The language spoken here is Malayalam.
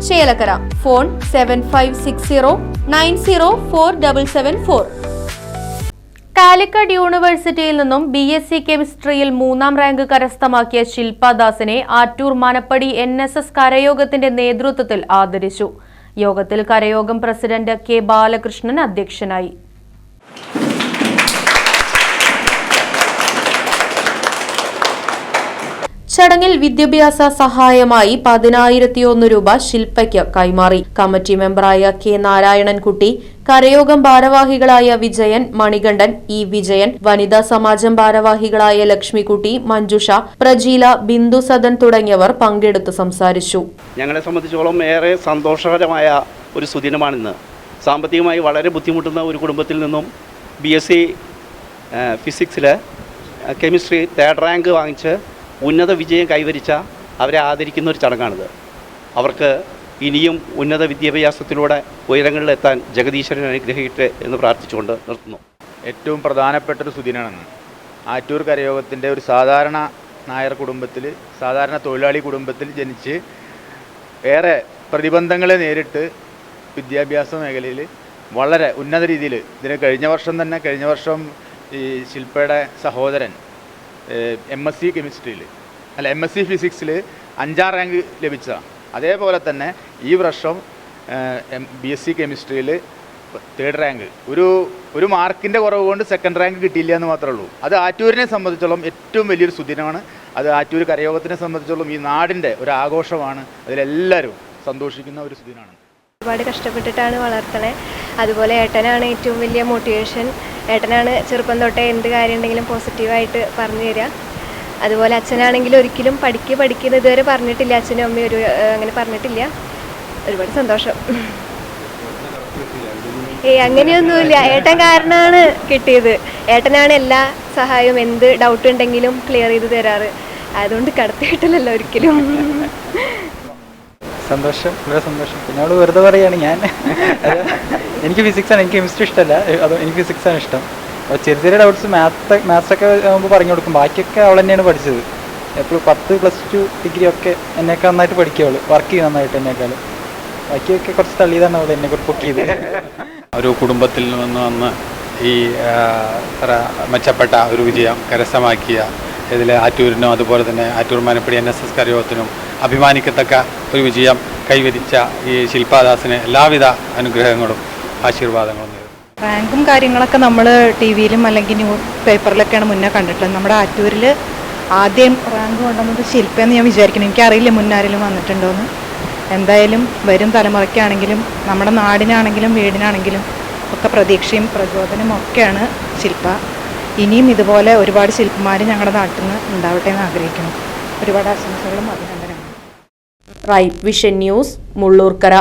Chelakkara. Phone seven five six zero nine zero four double seven four Calicut യൂണിവേഴ്സിറ്റിയിൽ നിന്നും ബി എസ് സി കെമിസ്ട്രിയിൽ മൂന്നാം റാങ്ക് കരസ്ഥമാക്കിയ ശില്പദാസിനെ Attur Manappadi N S S കരയോഗത്തിന്റെ നേതൃത്വത്തിൽ ആദരിച്ചു. യോഗത്തിൽ കരയോഗം പ്രസിഡന്റ് കെ ബാലകൃഷ്ണൻ അധ്യക്ഷനായി. ചടങ്ങിൽ വിദ്യാഭ്യാസ സഹായമായി പതിനായിരത്തിയൊന്ന് രൂപ ശില്പയ്ക്ക് കൈമാറി. കമ്മിറ്റി മെമ്പറായ കെ നാരായണൻകുട്ടി കരയോഗം ഭാരവാഹികളായ വിജയൻ മണികണ്ഠൻ ഇ വിജയൻ വനിതാ സമാജം ഭാരവാഹികളായ ലക്ഷ്മിക്കുട്ടി മഞ്ജുഷ പ്രജീല ബിന്ദു സദൻ തുടങ്ങിയവർ പങ്കെടുത്ത് സംസാരിച്ചു. ഞങ്ങളെ സംബന്ധിച്ചോളം ഏറെ സന്തോഷകരമായ ഒരു സുദിനമാണിന്ന്. സാമ്പത്തികമായി വളരെ ബുദ്ധിമുട്ടുന്ന ഒരു കുടുംബത്തിൽ നിന്നും ബി എസ് സി ഫിസിക്സിൽ കെമിസ്ട്രി തേർഡ് റാങ്ക് വാങ്ങിച്ച് ഉന്നത വിജയം കൈവരിച്ച അവരെ ആദരിക്കുന്ന ഒരു ചടങ്ങാണിത്. അവർക്ക് ഇനിയും ഉന്നത വിദ്യാഭ്യാസത്തിലൂടെ ഉയരങ്ങളിലെത്താൻ ജഗദീശ്വരൻ അനുഗ്രഹിക്കട്ടെ എന്ന് പ്രാർത്ഥിച്ചുകൊണ്ട് നിർത്തുന്നു. ഏറ്റവും പ്രധാനപ്പെട്ട ഒരു സുദിനാണെന്ന് ആറ്റൂർ കരയോഗത്തിന്റെ ഒരു സാധാരണ നായർ കുടുംബത്തിൽ സാധാരണ തൊഴിലാളി കുടുംബത്തിൽ ജനിച്ച് ഏറെ പ്രതിബന്ധങ്ങളെ നേരിട്ട് വിദ്യാഭ്യാസ മേഖലയിൽ വളരെ ഉന്നത രീതിയിൽ ഇതിന് കഴിഞ്ഞ വർഷം തന്നെ കഴിഞ്ഞ വർഷം ഈ ശില്പയുടെ സഹോദരൻ എം എസ് സി കെമിസ്ട്രിയിൽ അല്ല എം എസ് സി ഫിസിക്സിൽ അഞ്ചാം റാങ്ക് ലഭിച്ചതാണ്. അതേപോലെ തന്നെ ഈ വർഷം ബി എസ് സി കെമിസ്ട്രിയിൽ തേർഡ് റാങ്ക് ഒരു ഒരു മാർക്കിന്റെ കുറവ് കൊണ്ട് സെക്കൻഡ് റാങ്ക് കിട്ടിയില്ല എന്ന് മാത്രമേ ഉള്ളൂ. അത് ആറ്റൂരിനെ സംബന്ധിച്ചോളം ഏറ്റവും വലിയൊരു സുദിനമാണ്. അത് ആറ്റൂർ കരയോഗത്തിനെ സംബന്ധിച്ചോളം ഈ നാടിന്റെ ഒരു ആഘോഷമാണ്. അതിലെല്ലാവരും സന്തോഷിക്കുന്ന ഒരു സുദിനമാണ്. ഒരുപാട് കഷ്ടപ്പെട്ടിട്ടാണ് വളർത്തണേ. അതുപോലെ ഏട്ടനാണ് ഏറ്റവും വലിയ മോട്ടിവേഷൻ ഏട്ടനാണ് ചെറുപ്പം തൊട്ടേ എന്ത് കാര്യം ഉണ്ടെങ്കിലും പോസിറ്റീവായിട്ട് പറഞ്ഞു തരിക. അതുപോലെ അച്ഛനാണെങ്കിൽ ഒരിക്കലും പഠിക്ക് പഠിക്കുന്ന ഇതുവരെ പറഞ്ഞിട്ടില്ല. അച്ഛനും അമ്മയും ഒരു അങ്ങനെ പറഞ്ഞിട്ടില്ല. ഒരുപാട് സന്തോഷം. ഏയ് അങ്ങനെയൊന്നുമില്ല. ഏട്ടൻ കാരണമാണ് കിട്ടിയത്. ഏട്ടനാണ് എല്ലാ സഹായവും എന്ത് ഡൗട്ട് ഉണ്ടെങ്കിലും ക്ലിയർ ചെയ്ത് തരാറ്. അതുകൊണ്ട് കടത്തിയിട്ടില്ലല്ലോ ഒരിക്കലും. സന്തോഷം വളരെ സന്തോഷം. പിന്നെ അവൾ വെറുതെ പറയാണ് ഞാൻ എനിക്ക് ഫിസിക്സ് ആണ് എനിക്ക് കെമിസ്ട്രി ഇഷ്ടമല്ല അത് എനിക്ക് ഫിസിക്സ് ആണ് ഇഷ്ടം. അപ്പോൾ ചെറിയ ചെറിയ ഡൗട്ട്സ് മാത്സ് ഒക്കെ ആകുമ്പോൾ പറഞ്ഞു കൊടുക്കും. ബാക്കിയൊക്കെ അവൾ തന്നെയാണ് പഠിച്ചത്. എപ്പോഴും പത്ത് പ്ലസ് ടു ഡിഗ്രി ഒക്കെ എന്നെയൊക്കെ നന്നായിട്ട് പഠിക്കുക അവൾ. വർക്ക് ചെയ്യും നന്നായിട്ട് എന്നേക്കാൾ. ബാക്കിയൊക്കെ കുറച്ച് തള്ളിയതാണ് അവൾ എന്നെ കുറിച്ച് പൊക്കിയത് ഒരു കുടുംബത്തിൽ നിന്ന് വന്ന് ഈ മെച്ചപ്പെട്ട ഒരു വിജയം കരസ്ഥമാക്കിയ ഇതിൽ ആറ്റൂരിനും അതുപോലെ തന്നെ Attur Manappadi N S S കരയോഗത്തിനും അഭിമാനിക്കത്തക്ക ഒരു വിജയം കൈവരിച്ച ഈ ശില്പാദാസിന് എല്ലാവിധ അനുഗ്രഹങ്ങളും ആശീർവാദങ്ങളും റാങ്കും കാര്യങ്ങളൊക്കെ നമ്മൾ ടി വിയിലും അല്ലെങ്കിൽ ന്യൂസ് പേപ്പറിലൊക്കെയാണ് മുന്നേ കണ്ടിട്ടുള്ളത്. നമ്മുടെ ആറ്റൂരിൽ ആദ്യം റാങ്ക് കൊണ്ടുവന്നത് ശില്പയെന്ന് ഞാൻ വിചാരിക്കുന്നു. എനിക്കറിയില്ല മുന്നാരെങ്കിലും വന്നിട്ടുണ്ടോയെന്ന് എന്തായാലും വരും തലമുറയ്ക്കാണെങ്കിലും നമ്മുടെ നാടിനാണെങ്കിലും വീടിനാണെങ്കിലും ഒക്കെ പ്രതീക്ഷയും പ്രചോദനവും ഒക്കെയാണ് ശില്പ. ഇനിയും ഇതുപോലെ ഒരുപാട് ശില്പിമാർ ഞങ്ങളുടെ നാട്ടിൽ നിന്ന് ഉണ്ടാവട്ടെ എന്ന് ആഗ്രഹിക്കുന്നു. ഒരുപാട് ആശംസകളും അഭിനന്ദനങ്ങളും. Right vision news Mullurkara